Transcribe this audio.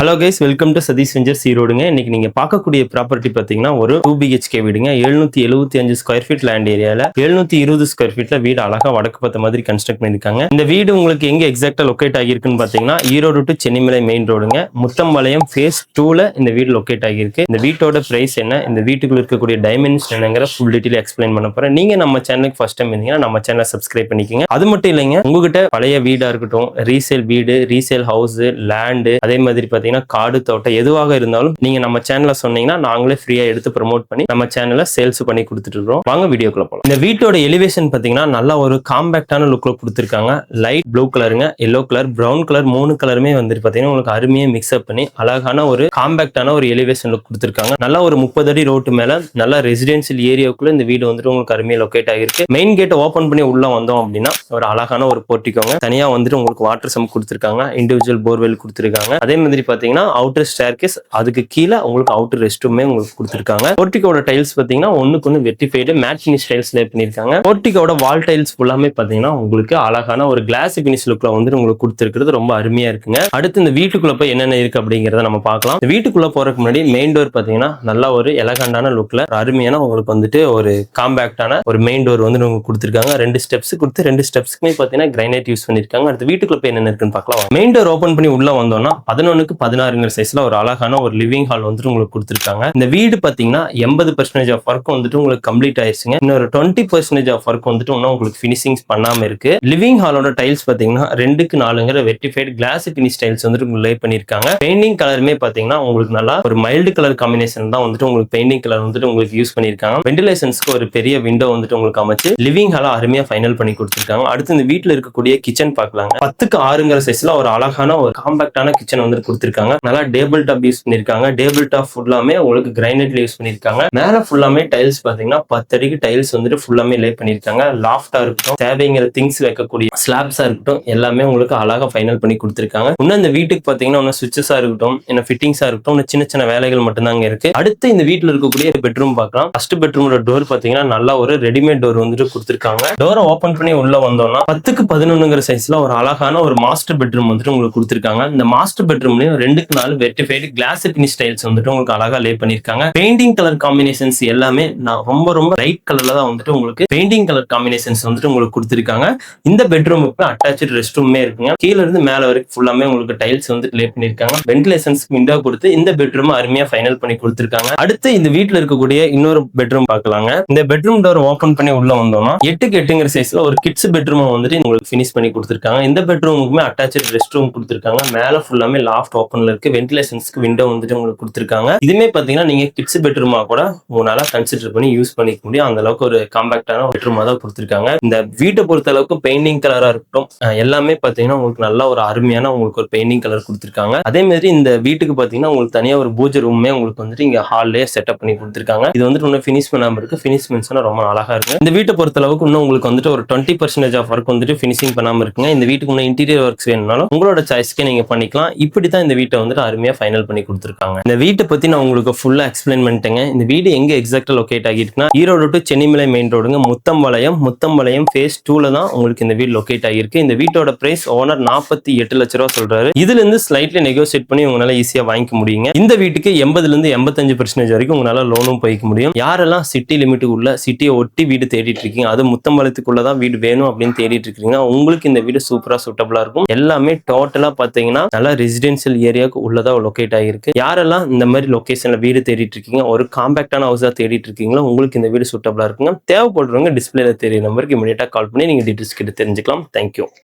Hello guys welcome to Satish ventures ஈரோடுங்க இன்னைக்கு நீங்க பார்க்கக்கூடிய ப்ராப்பர்ட்டி பாத்தீங்கன்னா ஒரு டூ பிஹெச்கே வீடுங்க. எழுநூத்தி எழுபத்தி அஞ்சு ஸ்கொயர் ஃபீட் லேண்ட் ஏரியால எழுநூத்தி இருபது ஸ்கொயர் ஃபீட்ல வீடு அழகா வடக்கு பார்த்த மாதிரி கன்ஸ்ட்ரக்ட் பண்ணிருக்காங்க இந்த வீடு உங்களுக்கு எங்க எக்ஸாக்டா லொக்கேட் ஆகியிருக்குன்னு பாத்தீங்கன்னா ஈரோடு டு சென்னிமலை மெயின் ரோடுங்க முத்தம்பாளையம் ஃபேஸ் டூல இந்த வீடு லொக்கேட் ஆகியிருக்கு. இந்த வீட்டோட பிரைஸ் என்ன இந்த வீட்டுக்குள்ள இருக்கக்கூடிய டைமென்ஷன் என்னங்கிற ஃபுல் டீட்டெயில் எக்ஸ்பிளைன் பண்ண போறேன். நீங்க நம்ம சேனலுக்கு ஃபர்ஸ்ட் டைம் இருந்தீங்கன்னா நம்ம சேனலை சப்ஸ்கிரைப் பண்ணிக்கோங்க. அது மட்டும் இல்லைங்க உங்ககிட்ட பழைய வீடா இருக்கட்டும் ரீசேல் வீடு ரீசேல் ஹவுஸ் லேண்டு அதே மாதிரி பாத்தீங்கன்னா காடு தோட்டம் எதுவாக இருந்தாலும் நீங்க நம்ம சேனலில் சொன்னீங்கன்னா நாங்களே ஃப்ரீயா எடுத்து ப்ரோமோட் பண்ணி நம்ம சேனலில் சேல்ஸ் பண்ணி கொடுத்துட்டு இருக்கோம் வாங்க வீடியோக்குள்ள போகலாம் இந்த வீட்டோட எலிவேஷன் பார்த்தீங்கன்னா நல்லா ஒரு காம்பேக்டான லுக்ல கொடுத்துருக்காங்க. லைட் ப்ளூ கலருங்க எல்லோ கலர் ப்ரௌன் கலர் மூணு கலருமே வந்துட்டு பார்த்தீங்கன்னா உங்களுக்கு அருமையாக மிக்ஸ்அப் பண்ணி அழகான ஒரு காம்பேக்டான ஒரு எலிவேஷன் லுக் கொடுத்துருக்காங்க. நல்லா ஒரு முப்பது அடி ரோட்டு மேல நல்லா ரெசிடென்சியல் ஏரியாவுக்குள்ள இந்த வீடு வந்துட்டு உங்களுக்கு அருமையா லொகேட் ஆகிருக்கு மெயின் கேட்டை ஓபன் பண்ணி உள்ள வந்தோம் அப்படின்னா ஒரு அழகான ஒரு போட்டிக்கோங்க தனியா வந்துட்டு உங்களுக்கு வாட்டர் சம் கொடுத்துருக்காங்க. இண்டிவிஜுவல் போர்வெல் கொடுத்துருக்காங்க. அதே மாதிரி பாத்தீங்கன்னா அவுட்டர் ஸ்டேர்கேஸ் அதுக்கு கீழே உங்களுக்கு அவுட்டர் ரெஸ்ட் ரூமே உங்களுக்கு கொடுத்துருக்காங்க. போர்ட்டிக்கோட டைல்ஸ் பாத்தீங்கன்னா ஒண்ணுக்கு ஒன்று vitrified matte finish tiles lay பண்ணிருக்காங்க போர்ட்டிக்கோட வால் டைல்ஸ் ஃபுல்லாமே பாத்தீங்கன்னா உங்களுக்கு அழகான ஒரு கிளாஸ் ஃபினிஷ் லுக்ல வந்து உங்களுக்கு கொடுத்துருக்கிறது ரொம்ப அருமையா இருக்குங்க. அடுத்து இந்த வீட்டுக்குள்ள போய் என்னென்ன இருக்கு அப்படிங்கறத நம்ம பார்க்கலாம். வீட்டுக்குள்ள போறதுக்கு முன்னாடி மெயின் டோர் பாத்தீங்கன்னா நல்லா ஒரு எலகண்டான லுக்ல அருமையான உங்களுக்கு வந்துட்டு ஒரு காம்பேக்டான ஒரு மெயின் டோர் வந்து உங்களுக்கு கொடுத்துருக்காங்க. ரெண்டு ஸ்டெப்ஸ் கொடுத்து ரெண்டு ஸ்டெப்ஸ்க்குமே பாத்தீங்கன்னா கிரைனைட் யூஸ் பண்ணிருக்காங்க அடுத்து வீட்டுக்குள்ள போய் என்னென்ன இருக்குன்னு பார்க்கலாம். மெயின் டோர் ஓப்பன் பண்ணி உள்ள வந்தோம்னா பதினொன்னுக்கு பதினாறுங்கிற சைஸ்ல ஒரு அழகான ஒரு லிவிங் ஹால் வந்துட்டு உங்களுக்கு கொடுத்துருக்காங்க. இந்த வீடு பாத்தீங்கன்னா எண்பது பர்சன்டேஜ் ஆஃப் ஒர்க் வந்துட்டு உங்களுக்கு கம்ப்ளீட் ஆயிருச்சுங்க. இன்னொரு டுவெண்ட்டி பர்சன்டேஜ் ஆஃப் ஒர்க் வந்துட்டு இன்னும் உங்களுக்கு ஃபினிஷிங்ஸ் பண்ணாம இருக்கு. லிவிங் ஹாலோட டைல்ஸ் பாத்தீங்கன்னா ரெண்டுக்கு நாலுங்கிற வெட்டிஃபைடு கிளாஸ் ஃபினிஷ் டைல்ஸ் வந்துட்டு உங்களுக்கு லே பண்ணிருக்காங்க. பெயிண்டிங் கலருமே பாத்தீங்கன்னா உங்களுக்கு நல்லா ஒரு மைல்டு கலர் காம்பினேஷன் தான் வந்துட்டு உங்களுக்கு பெயிண்டிங் கலர் வந்துட்டு உங்களுக்கு யூஸ் பண்ணிருக்காங்க. வெண்டிலேஷன்ஸ்க்கு ஒரு பெரிய விண்டோ வந்துட்டு உங்களுக்கு அமைச்சு லிவிங் ஹால அருமையா ஃபைனல் பண்ணி கொடுத்துருக்காங்க. அடுத்து இந்த வீட்டுல இருக்கக்கூடிய கிச்சன் பார்க்கலாங்க பத்துக்கு ஆறுங்கிற சைஸ்ல ஒரு அழகான ஒரு காம்பாக்டான கிச்சன் வந்துட்டு கொடுத்துருக்காங்க. நல்லா டேபிள் டாப் யூஸ் பண்ணிருக்காங்க டேபிள் டாப் ஃபுல்லாமே உங்களுக்கு கிரைனைட்ல யூஸ் பண்ணிருக்காங்க மேல ஃபுல்லாமே டைல்ஸ் பாத்தீங்கன்னா பத்து அடிக்கு டைல்ஸ் வந்துட்டு ஃபுல்லாமே லே பண்ணிருக்காங்க லாஃப்டா இருக்கட்டும் தேவைங்கிற திங்ஸ் வைக்கக்கூடிய ஸ்லாப்ஸா இருக்கட்டும் எல்லாமே உங்களுக்கு அழகா ஃபைனல் பண்ணி கொடுத்துருக்காங்க. இன்னும் இந்த வீட்டுக்கு பாத்தீங்கன்னா ஒன்னும் சுவிச்சஸா இருக்கட்டும் என்ன ஃபிட்டிங்ஸா இருக்கட்டும் இன்னும் சின்ன சின்ன வேலைகள் மட்டும்தாங்க இருக்கு. அடுத்து இந்த வீட்டுல இருக்கக்கூடிய பெட்ரூம் பார்க்கலாம். ஃபர்ஸ்ட் பெட்ரூமோட டோர் பாத்தீங்கன்னா நல்லா ஒரு ரெடிமேட் டோர் வந்துட்டு கொடுத்துருக்காங்க. டோரை ஓபன் பண்ணி உள்ள வந்தோம்னா பத்துக்கு பதினொன்னுங்கிற சைஸ்ல ஒரு அழகான ஒரு மாஸ்டர் பெட்ரூம் வந்துட்டு உங்களுக்கு கொடுத்துருக்காங்க. இந்த மாஸ்டர் பெட்ரூம்லயும் ரெண்டுக்கு நாலு வெட்டிஃபைடு கிளாஸ் பினிஷ் ஸ்டைல்ஸ் வந்துட்டு உங்களுக்கு அழகா லே பண்ணிருக்காங்க பெயிண்டிங் கலர் காம்பினேஷன்ஸ் எல்லாமே நான் ரொம்ப ரொம்ப லைட் கலர்ல தான் வந்துட்டு உங்களுக்கு பெயிண்டிங் கலர் காம்பினேஷன்ஸ் வந்துட்டு உங்களுக்கு கொடுத்துருக்காங்க. இந்த பெட்ரூமுக்கு அட்டாச்சு ரெஸ்ட் ரூமே இருக்குங்க. கீழ இருந்து மேல வரைக்கும் ஃபுல்லாமே உங்களுக்கு டைல்ஸ் வந்து லே பண்ணிருக்காங்க வென்டிலேஷன்ஸ் விண்டோ கொடுத்து இந்த பெட்ரூம் அருமையா ஃபைனல் பண்ணி கொடுத்துருக்காங்க. அடுத்து இந்த வீட்ல இருக்கக்கூடிய இன்னொரு பெட்ரூம் பாக்கலாங்க இந்த பெட்ரூம் டோர் ஓபன் பண்ணி உள்ள வந்தோம்னா எட்டுக்கு எட்டுங்கிற சைஸ்ல ஒரு கிட்ஸ் பெட்ரூம் வந்துட்டு உங்களுக்கு பினிஷ் பண்ணி கொடுத்துருக்காங்க. இந்த பெட்ரூமுக்குமே அட்டாச்சு ரெஸ்ட் ரூம் கொடுத்துருக்காங்க. மேல ஃபுல்லாமே லாஃப்ட் ஓப்பன்ல இருக்கு. வென்டிலேஷன்ஸ்க்கு விண்டோ வந்துட்டு உங்களுக்கு கொடுத்துருக்காங்க. இதுமே பாத்தீங்கன்னா நீங்க கிட்ஸ் பெட்ரூமா கூட உங்களால கன்சிடர் பண்ணி யூஸ் பண்ணிக்க முடியும். அந்த அளவுக்கு ஒரு காம்பாக்டான பெட்ரூமா தான் கொடுத்துருக்காங்க. இந்த வீட்டை பொறுத்த அளவுக்கு பெயிண்டிங் கலரா இருக்கட்டும் எல்லாமே பாத்தீங்கன்னா உங்களுக்கு நல்ல ஒரு அருமையான உங்களுக்கு ஒரு பெயிண்டிங் கலர் கொடுத்துருக்காங்க. அதே மாதிரி இந்த வீட்டுக்கு பாத்தீங்கன்னா உங்களுக்கு தனியா ஒரு பூஜை ரூமே உங்களுக்கு வந்துட்டு இங்க ஹால்லே செட்டப் பண்ணி கொடுத்துருக்காங்க. இது வந்துட்டு இன்னும் ஃபினிஷ் பண்ணாம இருக்கு. ஃபினிஷ் பண்ணா ரொம்ப அழகா இருக்கு இந்த வீட்டை பொறுத்த அளவுக்கு இன்னும் உங்களுக்கு வந்துட்டு ஒரு டுவெண்ட்டி பர்சன்டேஜ் ஆஃப் ஒர்க் வந்துட்டு ஃபினிஷிங் பண்ணாம இருக்குங்க. இந்த வீட்டுக்கு இன்னும் இன்டீரியர் ஒர்க்ஸ் வேணும்னாலும் உங்களோட சாய்ஸ்க்கே நீங்க பண்ணிக்கலாம். இப்படி தான் இந்த வீட்டை வந்துட்டு அருமையாக ஃபைனல் பண்ணி கொடுத்துருக்காங்க. இந்த வீட்டை பற்றி நான் உங்களுக்கு ஃபுல்லாக எக்ஸ்பிளைன் பண்ணிட்டேங்க. இந்த வீடு எங்கே எக்ஸாக்டாக லொக்கேட் ஆகிருக்குன்னா ஈரோடு டு சென்னிமலை மெயின் ரோடுங்க முத்தம்பாளையம். முத்தம்பாளையம் ஃபேஸ் டூல தான் உங்களுக்கு இந்த வீடு லொக்கேட் ஆகிருக்கு இந்த வீட்டோட பிரைஸ் ஓனர் நாற்பத்தி எட்டு லட்ச ரூபா சொல்கிறாரு இதுல இருந்து ஸ்லைட்லி நெகோசியேட் பண்ணி உங்களால் ஈஸியாக வாங்கிக்க முடியுங்க. இந்த வீட்டுக்கு எண்பதுலேருந்து எண்பத்தஞ்சு பர்சன்டேஜ் வரைக்கும் உங்களால் லோனும் போய்க்க முடியும். யாரெல்லாம் சிட்டி லிமிட்டுக்குள்ள சிட்டியை ஒட்டி வீடு தேடிட்டு இருக்கீங்க அது முத்தம்பாளையத்துக்குள்ள தான் வீடு வேணும் அப்படின்னு தேடிட்டு இருக்கீங்க உங்களுக்கு இந்த வீடு சூப்பராக சூட்டபிளா இருக்கும். எல்லாமே டோட்டலாக பார்த்தீங்கன்னா நல்லா ரெசிடென்சியல் ஏரியாவுக்கு உள்ளதா லொகேட் ஆகிருக்கு யாரெல்லாம் இந்த மாதிரி லொக்கேஷனில் வீடு தேடிட்டு இருக்கீங்க ஒரு காம்பாக்டான ஹவுஸா தேடிட்டு இருக்கீங்களோ உங்களுக்கு இந்த வீடு சூட்டபிளா இருக்குங்க. தேவைப்படுறவங்க டிஸ்பிளேல தெரிய நம்பருக்கு இமீடியட்டா கால் பண்ணி நீங்க டீட்டெயில்ஸ் கிட்ட தெரிஞ்சுக்கலாம். தேங்க்யூ